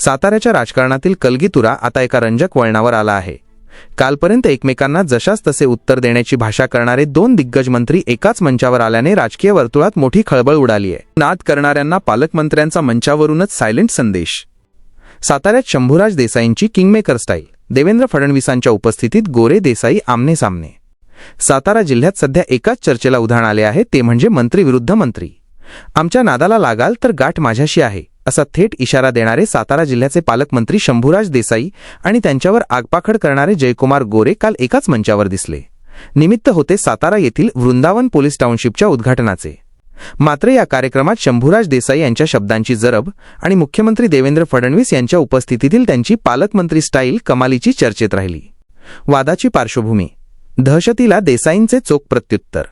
साताऱ्याच्या राजकारणातील कलगीतुरा आता एका रंजक वळणावर आला आहे. कालपर्यंत एकमेकांना जशास तसे उत्तर देण्याची भाषा करणारे दोन दिग्गज मंत्री एकाच मंचावर आल्याने राजकीय वर्तुळात मोठी खळबळ उडाली आहे. नाद करणाऱ्यांना पालकमंत्र्यांचा मंचावरूनच सायलेंट संदेश. साताऱ्यात शंभूराज देसाईंची किंगमेकर स्टाईल देवेंद्र फडणवीसांच्या उपस्थितीत गोरे देसाई आमने सामने सातारा जिल्ह्यात सध्या एकाच चर्चेला उधाण आले आहे ते म्हणजे मंत्री विरुद्ध मंत्री. आमच्या नादाला लागाल तर गाठ माझ्याशी आहे. असा थेट इशारा देणारे सातारा जिल्ह्याचे पालकमंत्री शंभूराज देसाई आणि त्यांच्यावर आगपाखड करणारे जयकुमार गोरे काल एकाच मंचावर दिसले. निमित्त होते सातारा येथील वृंदावन पोलीस टाउनशिपच्या उद्घाटनाचे. मात्र या कार्यक्रमात शंभूराज देसाई यांच्या शब्दांची जरब आणि मुख्यमंत्री देवेंद्र फडणवीस यांच्या उपस्थितीतील त्यांची पालकमंत्री स्टाईल कमालीची चर्चेत राहिली. वादाची पार्श्वभूमी. दहशतीला देसाईंचे चोख प्रत्युत्तर.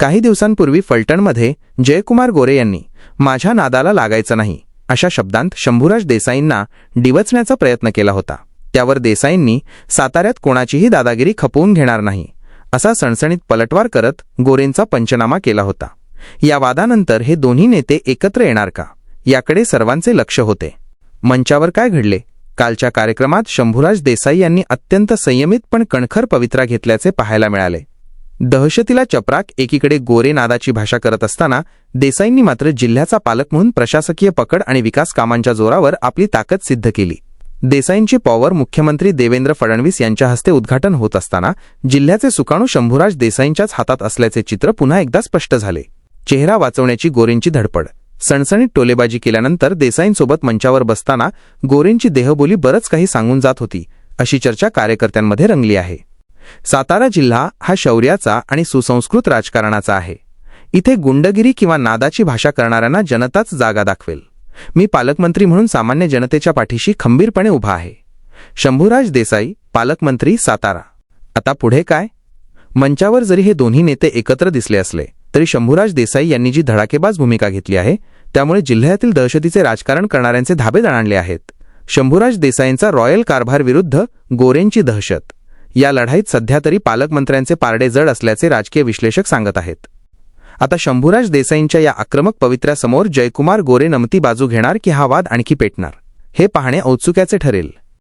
काही दिवसांपूर्वी फलटणमध्ये जयकुमार गोरे यांनी माझ्या नादाला लागायचं नाही. अशा शब्दांत शंभूराज देसाईंना डिवचण्याचा प्रयत्न केला होता. त्यावर देसाईंनी साताऱ्यात कोणाचीही दादागिरी खपवून घेणार नाही असा सणसणीत पलटवार करत गोरेंचा पंचनामा केला होता. या वादानंतर हे दोन्ही नेते एकत्र येणार का? याकडे सर्वांचे लक्ष होते. मंचावर काय घडले? कालच्या कार्यक्रमात शंभूराज देसाई यांनी अत्यंत संयमित पण कणखर पवित्रा घेतल्याचे पाहायला मिळाले. दहशतीला चपराक एकीकडे गोरे नादाची भाषा करत असताना देसाईंनी मात्र जिल्ह्याचा पालक म्हणून प्रशासकीय पकड आणि विकास कामांच्या जोरावर आपली ताकद सिद्ध केली. देसाईंची पॉवर मुख्यमंत्री देवेंद्र फडणवीस यांच्या हस्ते उद्घाटन होत असताना जिल्ह्याचे सुकाणू शंभूराज देसाईंच्याच हातात असल्याचे चित्र पुन्हा एकदा स्पष्ट झाले. चेहरा वाचवण्याची गोरेंची धडपड. सणसणीत टोलेबाजी केल्यानंतर देसाईंसोबत मंचावर बसताना गोरेंची देहबोली बरंच काही सांगून जात होती अशी चर्चा कार्यकर्त्यांमध्ये रंगली आहे. सातारा जिल्हा हा शौर्याचा आणि सुसंस्कृत राजकारणाचा आहे. इथे गुंडगिरी किंवा नादाची भाषा करणाऱ्यांना जनताच जागा दाखवेल. मी पालकमंत्री म्हणून सामान्य जनतेच्या पाठीशी खंबीरपणे उभा आहे. शंभूराज देसाई पालकमंत्री सातारा. आता पुढे काय? मंचावर जरी हे दोन्ही नेते एकत्र दिसले असले तरी शंभूराज देसाई यांनी जी धडाकेबाज भूमिका घेतली आहे त्यामुळे जिल्ह्यातील दहशतीचे राजकारण करणाऱ्यांचे धाबे दणाणले आहेत. शंभूराज देसाईंचा रॉयल कारभार विरुद्ध गोरेंची दहशत. या लढाईत सध्या तरी पालकमंत्र्यांचे पारडे जड असल्याचे राजकीय विश्लेषक सांगत आहेत. आता शंभूराज देसाईंच्या या आक्रमक पवित्र्यासमोर जयकुमार गोरे नमती बाजू घेणार की हा वाद आणखी पेटणार हे पाहणे औत्सुक्याचे ठरेल.